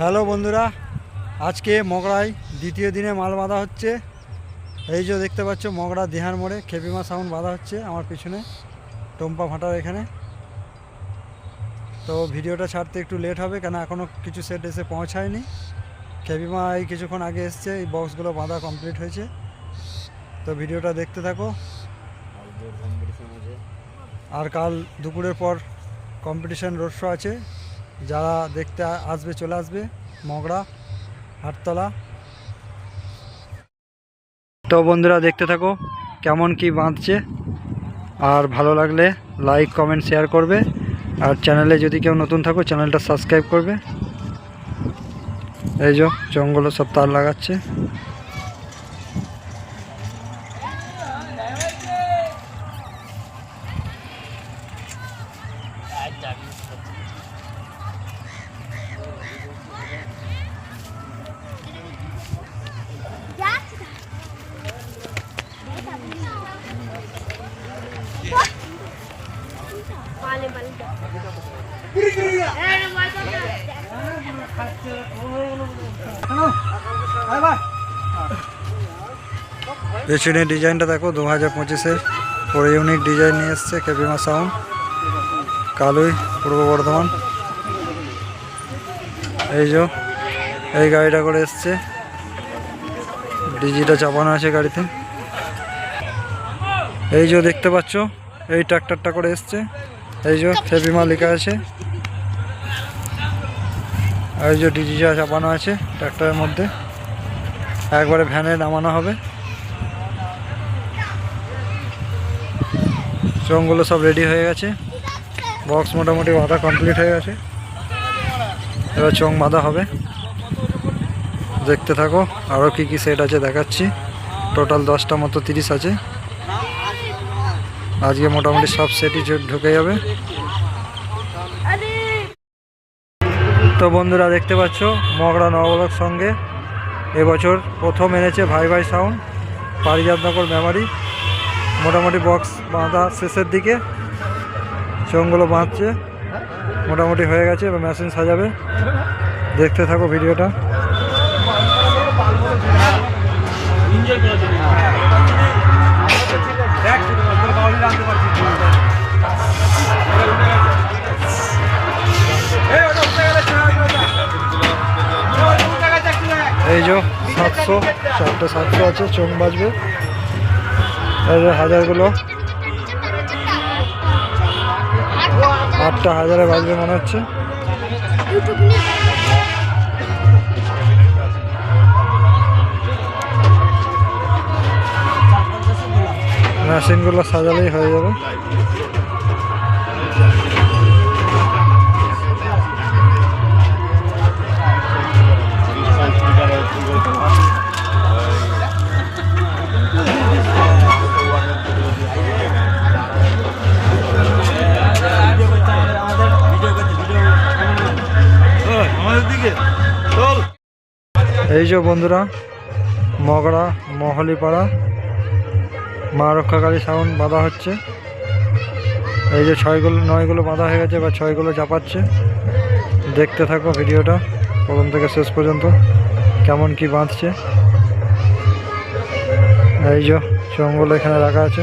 Hello বন্ধুরা, আজকে মগড়ায় দ্বিতীয় দিনে মাল বাঁধা হচ্ছে। এই যে দেখতে পাচ্ছ মগড়া দেহার মোড়ে খেপিমা সাউন্ড বাঁধা হচ্ছে আমার পিছনে, টম্পা ফাটার এখানে। তো ভিডিওটা ছাড়তে একটু লেট হবে, কেন এখনও কিছু সেট এসে পৌঁছায়নি। খেপিমা এই কিছুক্ষণ আগে এসছে, এই বক্সগুলো বাঁধা কমপ্লিট হয়েছে। তো ভিডিওটা দেখতে থাকো। আর কাল দুপুরের পর কম্পিটিশন রোড শো আছে। যারা দেখতে আসবে, চলে আসবে, মগড়া, হাটতলা। তো বন্ধুরা, দেখতে থাকো কেমন কি বাঁধছে। আর ভালো লাগলে লাইক কমেন্ট শেয়ার করবে। আর চ্যানেলে যদি কেউ নতুন থাকো চ্যানেলটা সাবস্ক্রাইব করবে। এই যে জঙ্গলে সব তার লাগাচ্ছে। পেছনের ডিজাইনটা দেখো দু হাজার পঁচিশের পরে ইউনিক ডিজাইন নিয়ে এসছে কেপিমা সাউন্ড। কালুই, পূর্ব বর্ধমান। এই যে, এই গাড়িটা করে এসছে। ডিজিটা চাপানো আছে গাড়িতে। এই যে দেখতে পাচ্ছ, এই ট্রাক্টরটা করে এসছে। এই যে কেপিমা লেখা আছে। এই যে, ডিজিটা চাপানো আছে ট্রাক্টরের মধ্যে। একবারে ভ্যানে নামানো হবে। চংগুলো সব রেডি হয়ে গেছে। বক্স মোটামুটি বাঁধা কমপ্লিট হয়ে গেছে। এবার চং বাঁধা হবে। দেখতে থাকো আরও কি কি সেট আছে দেখাচ্ছি। টোটাল দশটা মতো তিরিশ আছে। আজকে মোটামুটি সব সেটই ঢুকে যাবে। তো বন্ধুরা দেখতে পাচ্ছ, মগরা নবলক সঙ্গে এবছর প্রথম এনেছে ভাই ভাই সাউন্ড পারিজাতনগর মেমারি মোটামুটি বক্স বাঁধা শেষের দিকে। চোঙগুলো বাঁধছে। মোটামুটি হয়ে গেছে, এবার মেশিন সাজাবে। দেখতে থাকো ভিডিওটা। এই যে সাতশো, চারটে সাতশো আছে, চোখ বাজবে। হাজারগুলো। আটটা হাজারে বাজবে মনে হচ্ছে। মেশিনগুলো সাজালেই হয়ে যাবে। এই যে বন্ধুরা, মগড়া, মহলিপাড়া, মা রক্ষাকালী সাউন্ড বাঁধা হচ্ছে। এই যে ছয়গুলো, নয়গুলো বাঁধা হয়ে গেছে বা ছয়গুলো চাপাচ্ছে। দেখতে থাকো ভিডিওটা, প্রথম থেকে শেষ পর্যন্ত, কেমন কি বাঁধছে। এই যে চঙ্গল এখানে রাখা আছে।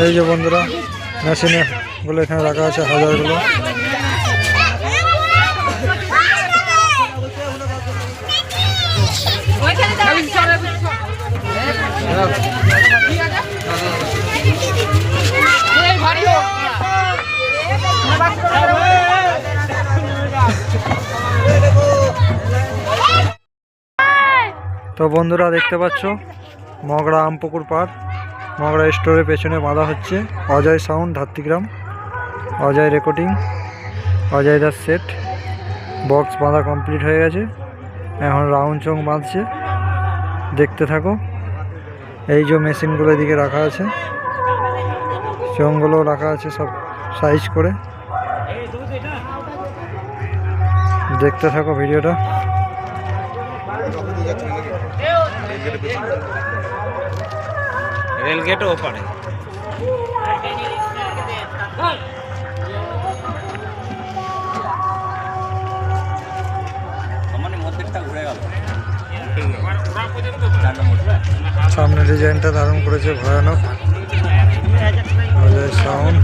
এই যে বন্ধুরা, মেশিনে গুলো এখানে রাখা আছে হাজারগুলো। তো বন্ধুরা, দেখতে পাচ্ছ মগড়া আম পুকুর পাড়। মগরা স্টোরের পেছনে বাঁধা হচ্ছে Ajay sound Dhatrigram, Ajay recording, Ajay Das set. Box বাঁধা কমপ্লিট হয়ে গেছে। এখন রাউন্ড চং বাঁধছে। দেখতে থাকো। এই যে মেশিনগুলো এদিকে রাখা আছে। চংগুলো রাখা আছে সব সাইজ করে। দেখতে থাকো ভিডিওটা। রেলগেট ওপারে। সামনে ডিজাইনটা ধারণ করেছে ভয়ানক। সাউন্ড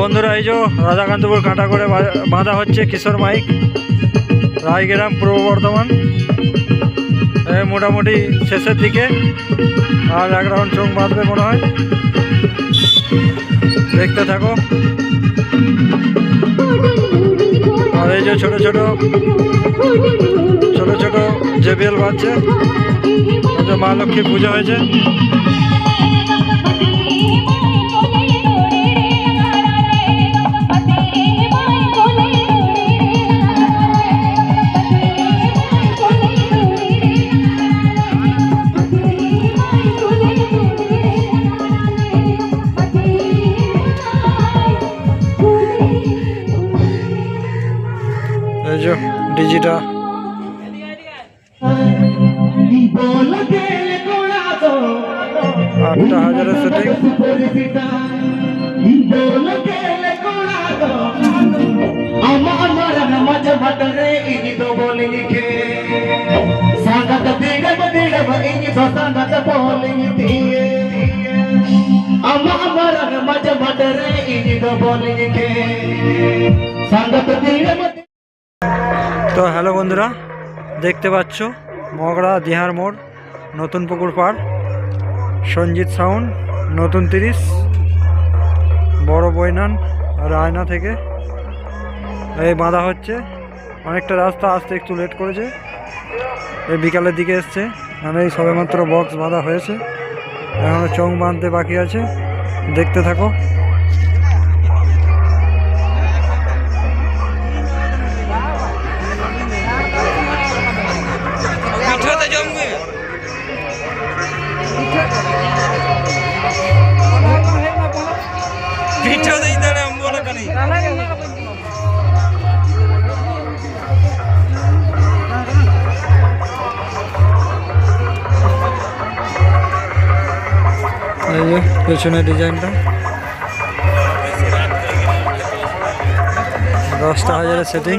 বন্ধুরা, এই যে রাজাকান্তপুর কাটা করে বাঁধা হচ্ছে কিশোর মাইক, রায়গ্রাম পূর্ব বর্ধমান। মোটামুটি শেষের দিকে, আর এক রাউন্ড চোখ বাঁধবে মনে হয়। দেখতে থাকো। আর এই যে ছোট ছোট ছোট ছোট জেবিএল যে মা লক্ষ্মী পুজো হয়েছে। बीजीटा आठ हज़ार सेटिंग संगत दिन मज भट रे इन दो बोलिंग के संगत दिन मज भट रे इन दो बोलिंग के संगत दिन বন্ধুরা, দেখতে পাচ্ছ, মগরা দিহার মোড়, নতুন পুকুর পাড়, সঞ্জিত সাউন্ড, নতুন তিরিশ, বড় বইনান রায়না থেকে। এই বাঁধা হচ্ছে, অনেকটা রাস্তা আসতে একটু লেট করেছে। এই বিকালের দিকে এসছে মানে এই সবেমাত্র বক্স বাঁধা হয়েছে। এখনও চং বাঁধতে বাকি আছে, দেখতে থাকো। ইদারে অম্বল কানি এই যে পেছনে ডিজাইনটা। দশটা হাজারের সেটিং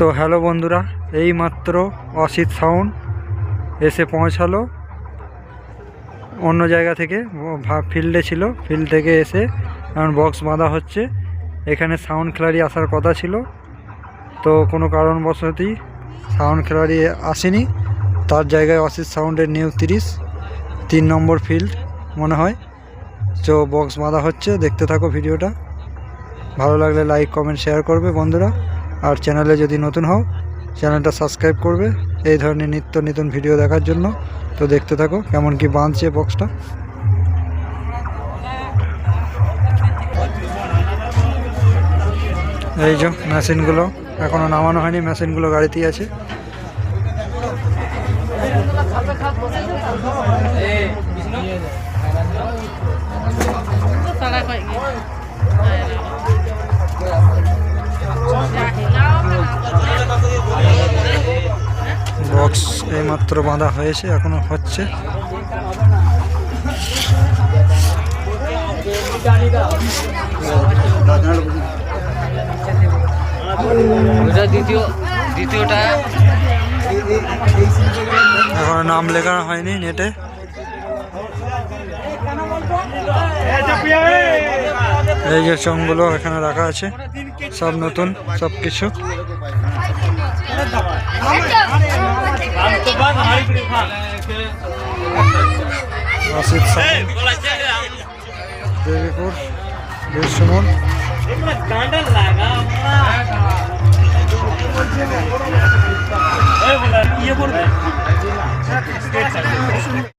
তো হ্যালো বন্ধুরা, এই মাত্র অসিত সাউন্ড এসে পৌঁছালো। অন্য জায়গা থেকে ফিল্ডে ছিল, ফিল্ড থেকে এসে এখন বক্স বাঁধা হচ্ছে। এখানে সাউন্ড খেলাড়ি আসার কথা ছিল, তো কোনো কারণবশতই সাউন্ড খেলাড়ি আসেনি। তার জায়গায় অসিত সাউন্ডের নিউ তিরিশ, তিন নম্বর ফিল্ড মনে হয়। তো বক্স বাঁধা হচ্ছে, দেখতে থাকো ভিডিওটা। ভালো লাগলে লাইক, কমেন্ট, শেয়ার করবে বন্ধুরা। আর চ্যানেলে যদি নতুন হও, চ্যানেলটা সাবস্ক্রাইব করবে। এই ধরনের নিত্য নতুন ভিডিও দেখার জন্য। তো দেখতে থাকো কেমন কি বাঁধছে বক্সটা এই যে মেশিনগুলো এখনও নামানো হয়নি মেশিনগুলো গাড়িতেই আছে। এইমাত্র বাঁধা হয়েছে, এখনও হচ্ছে। এখনও নাম লেখা হয়নি নেটে। এই যে চংগুলো এখানে রাখা আছে, সব নতুন, সব কিছু। আসিফ দেবীপুর বীর সুমন ইয়ে বলবে